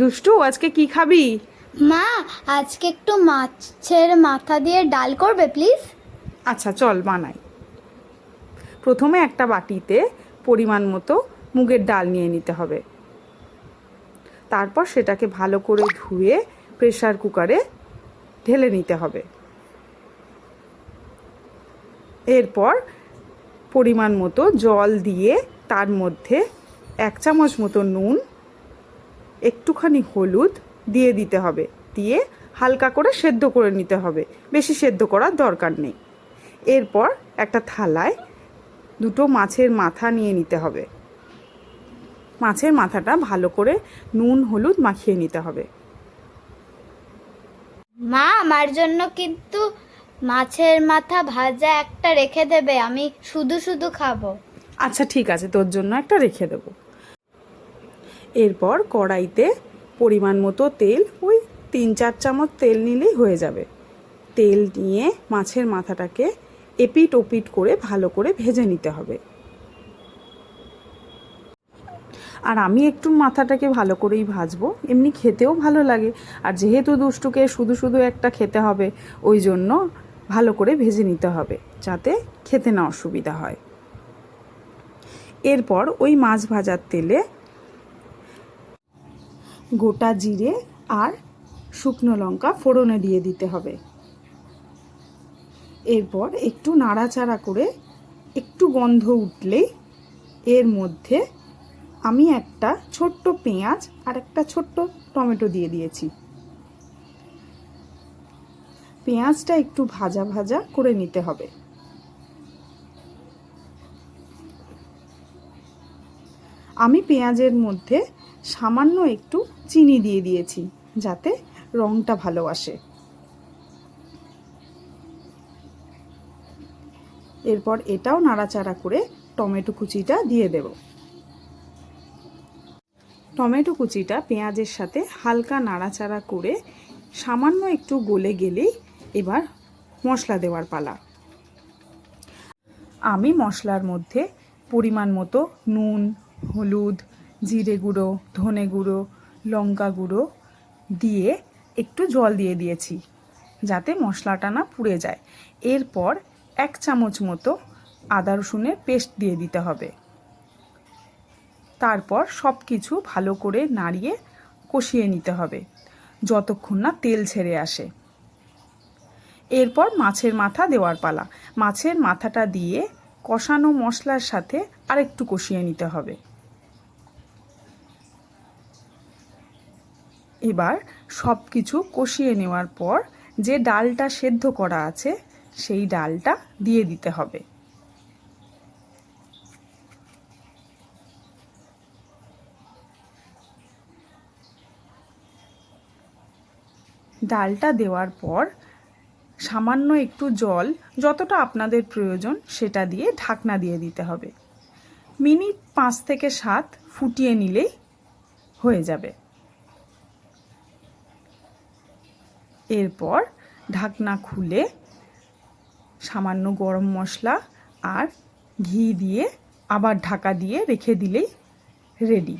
দুষ্টু আজকে কি খাবি? মা আজকে একটু মাছের মাথা দিয়ে ডাল করবে প্লিজ আচ্ছা চল বানাই। প্রথমে একটা বাটিতে পরিমাণ মতো মুগের ডাল নিয়ে নিতে হবে। তারপর সেটাকে ভালো করে ধুয়ে প্রেসার কুকারে ঢেলে নিতে হবে। এরপর পরিমাণ মতো জল দিয়ে তার মধ্যে এক চামচ মতো নুন একটুখানি হলুদ দিয়ে দিতে হবে। দিয়ে হালকা করে সেদ্ধ করে নিতে হবে। বেশি সেদ্ধ করার দরকার নেই। এরপর একটা থালায় দুটো মাছের মাথা নিয়ে নিতে হবে। মাছের মাথাটা ভালো করে নুন হলুদ মাখিয়ে নিতে হবে। মা আমার জন্য কিন্তু মাছের মাথা ভাজা একটা রেখে দেবে। আমি শুধু শুধু খাব। আচ্ছা ঠিক আছে। তোর জন্য একটা রেখে দেবো। এরপর কড়াইতে পরিমাণ মতো তেল, ওই তিন চার চামচ তেল নিলেই হয়ে যাবে। তেল নিয়ে মাছের মাথাটাকে এপিট ওপিট করে ভালো করে ভেজে নিতে হবে। আর আমি একটু মাথাটাকে ভালো করেই ভাজবো, এমনি খেতেও ভালো লাগে। আর যেহেতু দুষ্টুকে শুধু শুধু একটা খেতে হবে, ওই জন্য ভালো করে ভেজে নিতে হবে, যাতে খেতে না অসুবিধা হয়। এরপর ওই মাছ ভাজার তেলে গোটা জিরে আর শুকনো লঙ্কা ফোড়নে দিয়ে দিতে হবে। এরপর একটু নাড়াচাড়া করে একটু গন্ধ উঠলেই এর মধ্যে আমি একটা ছোট্ট পেঁয়াজ আর একটা ছোট্ট টমেটো দিয়ে দিয়েছি। পেঁয়াজটা একটু ভাজা ভাজা করে নিতে হবে। আমি পেঁয়াজের মধ্যে সামান্য একটু চিনি দিয়ে দিয়েছি, যাতে রঙটা ভালো আসে। এরপর এটাও নাড়াচাড়া করে টমেটো কুচিটা দিয়ে দেব। টমেটো কুচিটা পেঁয়াজের সাথে হালকা নাড়াচাড়া করে সামান্য একটু গলে গেলেই এবার মশলা দেওয়ার পালা। আমি মশলার মধ্যে পরিমাণ মতো নুন, হলুদ জিরে গুঁড়ো, ধনে গুঁড়ো, লঙ্কা গুঁড়ো দিয়ে একটু জল দিয়ে দিয়েছি যাতে মশলাটা না পুড়ে যায়। এরপর এক চামচ মতো আদা রসুনের পেস্ট দিয়ে দিতে হবে। তারপর সব কিছু ভালো করে নাড়িয়ে কষিয়ে নিতে হবে যতক্ষণ না তেল ছেড়ে আসে। এরপর মাছের মাথা দেওয়ার পালা। মাছের মাথাটা দিয়ে কষানো মশলার সাথে আরেকটু কষিয়ে নিতে হবে। এবার সব কিছু কষিয়ে নেওয়ার পর যে ডালটা সেদ্ধ করা আছে, সেই ডালটা দিয়ে দিতে হবে। ডালটা দেওয়ার পর সামান্য একটু জল, যতটা আপনাদের প্রয়োজন সেটা দিয়ে ঢাকনা দিয়ে দিতে হবে। মিনিট পাঁচ থেকে সাত ফুটিয়ে নিলেই হয়ে যাবে। এরপর ঢাকনা খুলে সামান্য গরম মশলা আর ঘি দিয়ে আবার ঢাকা দিয়ে রেখে দিলেই রেডি